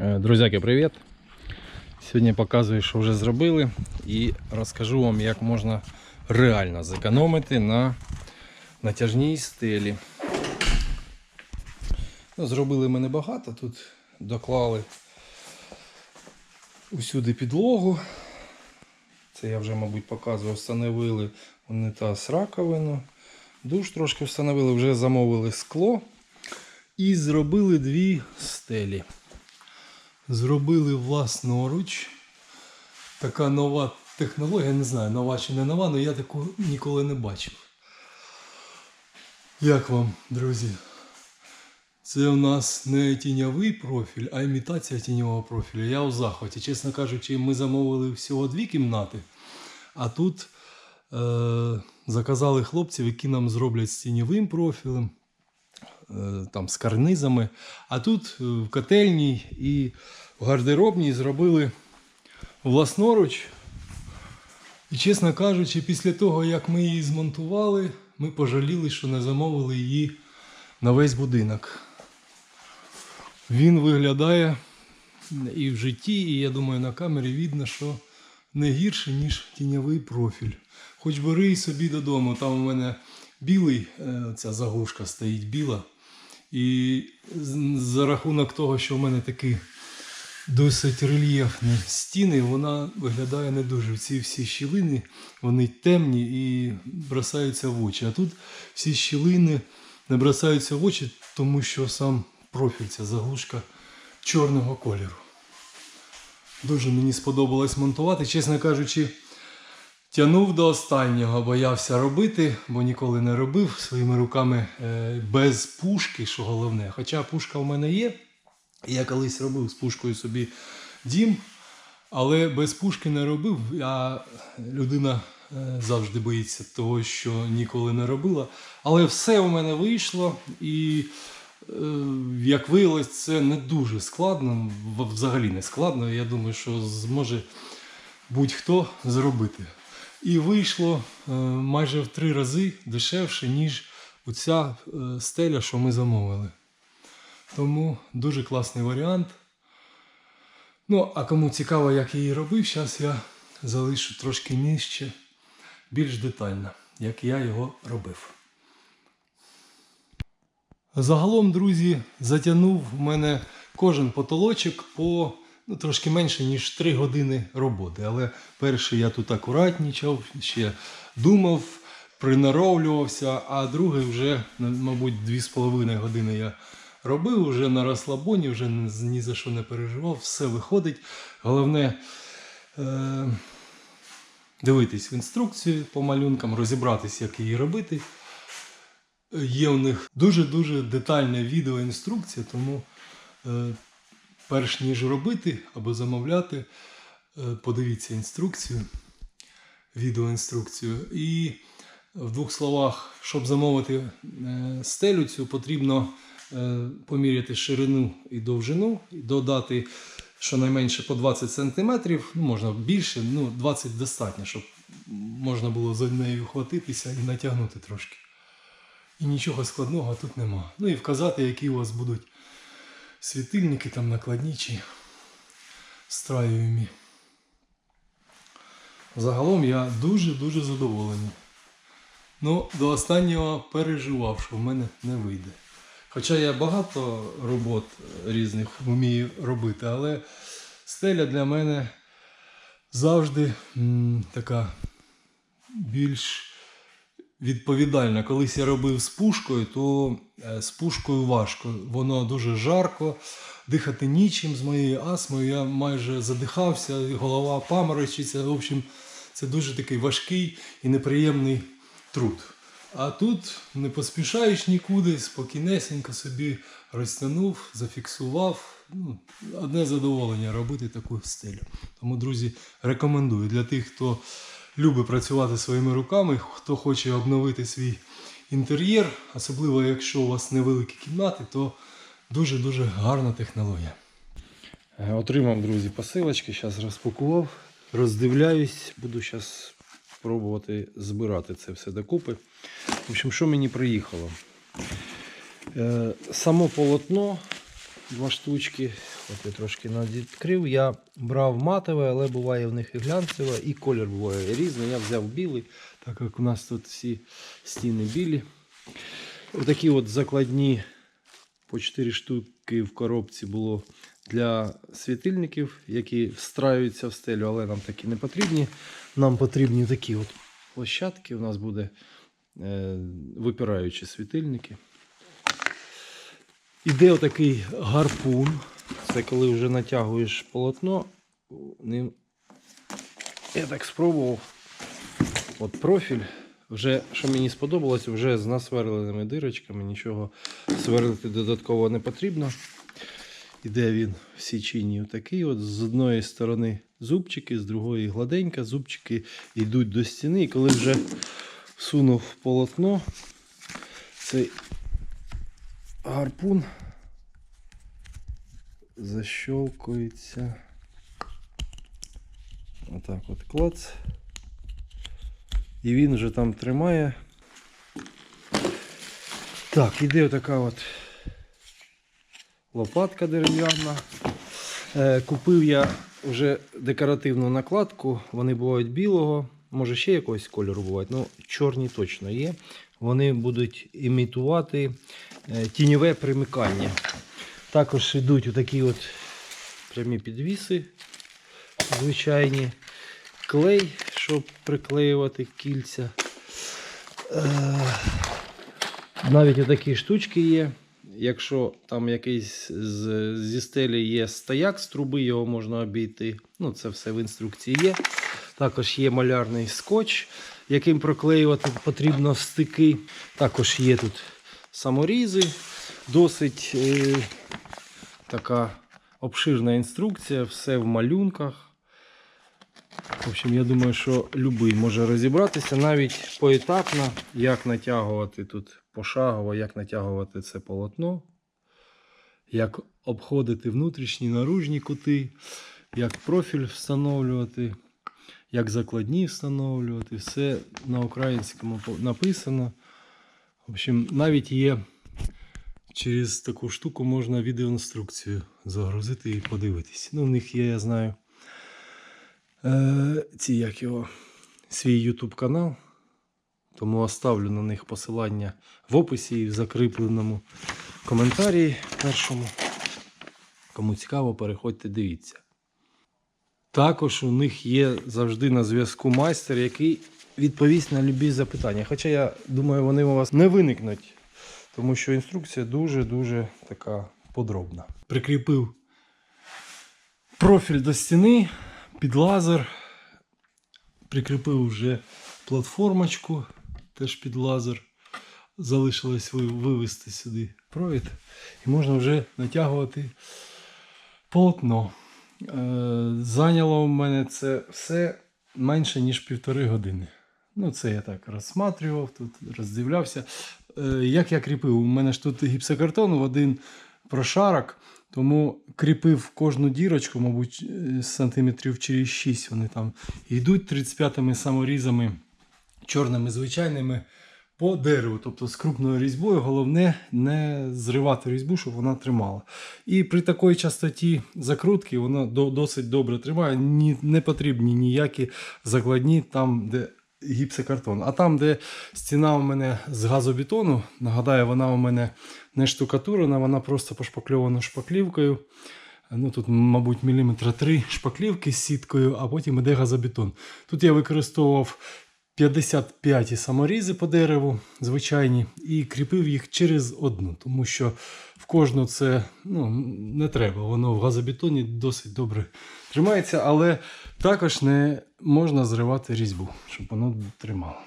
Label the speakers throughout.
Speaker 1: Е, Друзяки, привіт! Сьогодні показую, що вже зробили, і розкажу вам, як можна реально зекономити на натяжній стелі. Ну, зробили ми небагато, тут доклали усюди підлогу. Це я вже, мабуть, показував, встановили унітаз раковину. Душ трошки встановили, вже замовили скло. І зробили дві стелі. Зробили власноруч. Така нова технологія, не знаю, нова чи не нова, але я таку ніколи не бачив. Як вам, друзі? Це у нас не тіньовий профіль, а імітація тіньового профілю. Я у захваті. Чесно кажучи, ми замовили всього дві кімнати, а тут е- заказали хлопців, які нам зроблять з тіньовим профілем там з карнизами. А тут е, в котельній і в гардеробній зробили власноруч. І, чесно кажучи, після того, як ми її змонтували, ми пожаліли, що не замовили її на весь будинок. Він виглядає і в житті, і я думаю, на камері видно, що не гірше, ніж тіньовий профіль. Хоч бери собі додому, там у мене білий, е, ця заглушка стоїть біла. І за рахунок того, що в мене такі досить рельєфні стіни, вона виглядає не дуже. Ці всі щілини, вони темні і бросаються в очі. А тут всі щілини не бросаються в очі, тому що сам профіль, ця заглушка чорного кольору. Дуже мені сподобалось монтувати. Чесно кажучи, тягнув до останнього, боявся робити, бо ніколи не робив своїми руками е, без пушки, що головне. Хоча пушка в мене є. Я колись робив з пушкою собі дім, але без пушки не робив. А людина е, завжди боїться того, що ніколи не робила. Але все у мене вийшло і. Е, Як виявилось, це не дуже складно, взагалі не складно. Я думаю, що зможе будь-хто зробити. І вийшло е, майже в три рази дешевше, ніж оця е, стеля, що ми замовили. Тому дуже класний варіант. Ну, а кому цікаво, як я її робив, зараз я залишу трошки нижче, більш детально, як я його робив. Загалом, друзі, затягнув в мене кожен потолочок по ну, трошки менше, ніж 3 години роботи. Але перший я тут акуратнічав, ще думав, принаровлювався, а другий вже, мабуть, 2,5 години я робив, вже на розслабоні, вже ні, за що не переживав, все виходить. Головне. Е- Дивитись в інструкцію по малюнкам, розібратися, як її робити. Є у них дуже-дуже детальна відеоінструкція, тому е, перш ніж робити або замовляти, е, подивіться інструкцію, відеоінструкцію. І в двох словах, щоб замовити е, стелю цю, потрібно е, поміряти ширину і довжину, додати щонайменше по 20 см, ну, можна більше, ну 20 достатньо, щоб можна було за нею хватитися і натягнути трошки. І нічого складного тут нема. Ну і вказати, які у вас будуть світильники там накладні чи страюємі. Загалом я дуже-дуже задоволений. Ну, до останнього переживав, що в мене не вийде. Хоча я багато робот різних вмію робити, але стеля для мене завжди така більш відповідальна. Колись я робив з пушкою, то е, з пушкою важко. Воно дуже жарко, дихати нічим з моєю астмою. Я майже задихався, голова паморочиться. В общем, це дуже такий важкий і неприємний труд. А тут не поспішаєш нікуди, спокійнесенько собі розтягнув, зафіксував. Ну, одне задоволення робити таку стелю. Тому, друзі, рекомендую для тих, хто любить працювати своїми руками, хто хоче обновити свій інтер'єр, особливо якщо у вас невеликі кімнати, то дуже-дуже гарна технологія. Е, Отримав, друзі, посилочки, зараз розпакував, роздивляюсь, буду зараз пробувати збирати це все докупи. В общем, що мені приїхало? Е, Само полотно
Speaker 2: два штучки. От я трошки відкрив. Я брав матове, але буває в них і глянцеве, і колір буває різний. Я взяв білий, так як у нас тут всі стіни білі. Отакі от закладні по 4 штуки в коробці було для світильників, які встраюються в стелю, але нам такі не потрібні. Нам потрібні такі от площадки. У нас буде е, випираючі світильники. Іде отакий гарпун. Це коли вже натягуєш полотно. Ним... Я так спробував. От профіль. Вже, що мені сподобалось, вже з насверленими дирочками, нічого сверлити додатково не потрібно. Іде він в січині отакий. От з одної сторони зубчики, з другої гладенька. Зубчики йдуть до стіни. І коли вже всунув полотно, цей гарпун защелкується. Отак от клац. І він вже там тримає. Так, іде така от лопатка дерев'яна. Е, купив я вже декоративну накладку. Вони бувають білого, може ще якогось кольору бувають, ну чорні точно є. Вони будуть імітувати е, тіньове примикання. Також йдуть отакі от прямі підвіси звичайні. Клей, щоб приклеювати кільця. Е, Навіть отакі штучки є. Якщо там якийсь зі стелі є стояк з труби, його можна обійти. Ну, це все в інструкції є. Також є малярний скотч, яким проклеювати потрібно стики. Також є тут саморізи. Досить е, така обширна інструкція, все в малюнках. В общем, я думаю, що любий може розібратися навіть поетапно, як натягувати тут пошагово, як натягувати це полотно, як обходити внутрішні наружні кути, як профіль встановлювати, як закладні встановлювати. Все на українському написано. В общем, навіть є через таку штуку можна відеоінструкцію загрузити і подивитись. Ну, в них є, я знаю е, ці як його, свій YouTube канал. Тому оставлю на них посилання в описі і в закріпленому коментарі першому. Кому цікаво, переходьте, дивіться. Також у них є завжди на зв'язку майстер, який відповість на любі запитання. Хоча я думаю, вони у вас не виникнуть, тому що інструкція дуже-дуже така подробна. Прикріпив профіль до стіни під лазер. Прикріпив вже платформочку теж під лазер. Залишилось ви- вивести сюди провід. І можна вже натягувати полотно. Е, Зайняло в мене це все менше, ніж півтори години. Ну, це я так розсматрював, тут роздивлявся. Е, Як я кріпив? У мене ж тут гіпсокартон в один прошарок, тому кріпив кожну дірочку, мабуть, е, сантиметрів через 6 вони там йдуть 35-ми саморізами чорними звичайними по дереву, тобто з крупною різьбою. Головне не зривати різьбу, щоб вона тримала. І при такій частоті закрутки вона досить добре тримає. Ні, не потрібні ніякі закладні там, де гіпсокартон. А там, де стіна у мене з газобетону, нагадаю, вона у мене не штукатурена, вона просто пошпакльована шпаклівкою. Ну, тут, мабуть, міліметра три шпаклівки з сіткою, а потім іде газобетон. Тут я використовував 55 саморізи по дереву, звичайні, і кріпив їх через одну, тому що в кожну це ну, не треба. Воно в газобетоні досить добре тримається, але також не можна зривати різьбу, щоб воно тримало.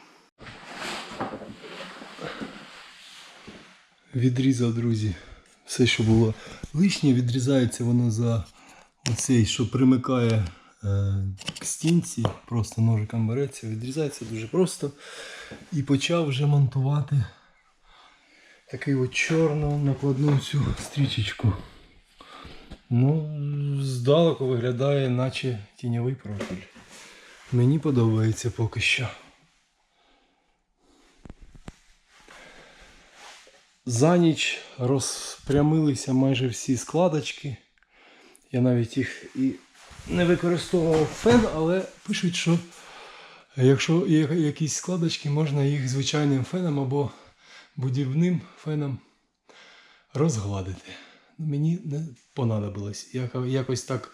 Speaker 2: Відрізав, друзі, все, що було лишнє, відрізається воно за оцей, що примикає к стінці, просто ножиком береться, відрізається дуже просто. І почав вже монтувати такий от чорну накладну цю стрічечку. Ну, здалеку виглядає, наче тіньовий профіль. Мені подобається поки що. За ніч розпрямилися майже всі складочки. Я навіть їх і не використовував фен, але пишуть, що якщо є якісь складочки, можна їх звичайним феном або будівним феном розгладити. Мені не понадобилось. Я якось так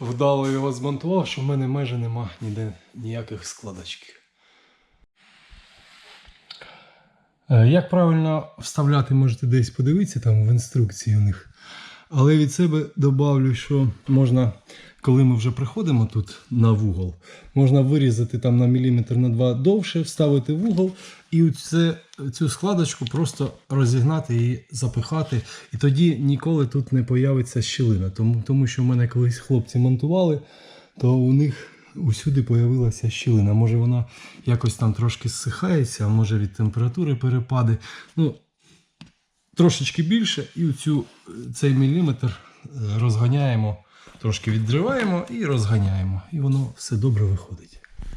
Speaker 2: вдало його змонтував, що в мене майже нема ніде ніяких складочків. Е, Як правильно вставляти, можете десь подивитися там в інструкції у них. Але від себе добавлю, що можна, коли ми вже приходимо тут на вугол, можна вирізати там на міліметр на два довше, вставити в угол і це, цю складочку просто розігнати і запихати. І тоді ніколи тут не появиться щілина. Тому, тому що в мене колись хлопці монтували, то у них усюди появилася щілина. Може вона якось там трошки зсихається, а може від температури перепади. Ну, трошечки більше, і цю, цей міліметр е, розганяємо, трошки відриваємо і розганяємо. І воно все добре виходить.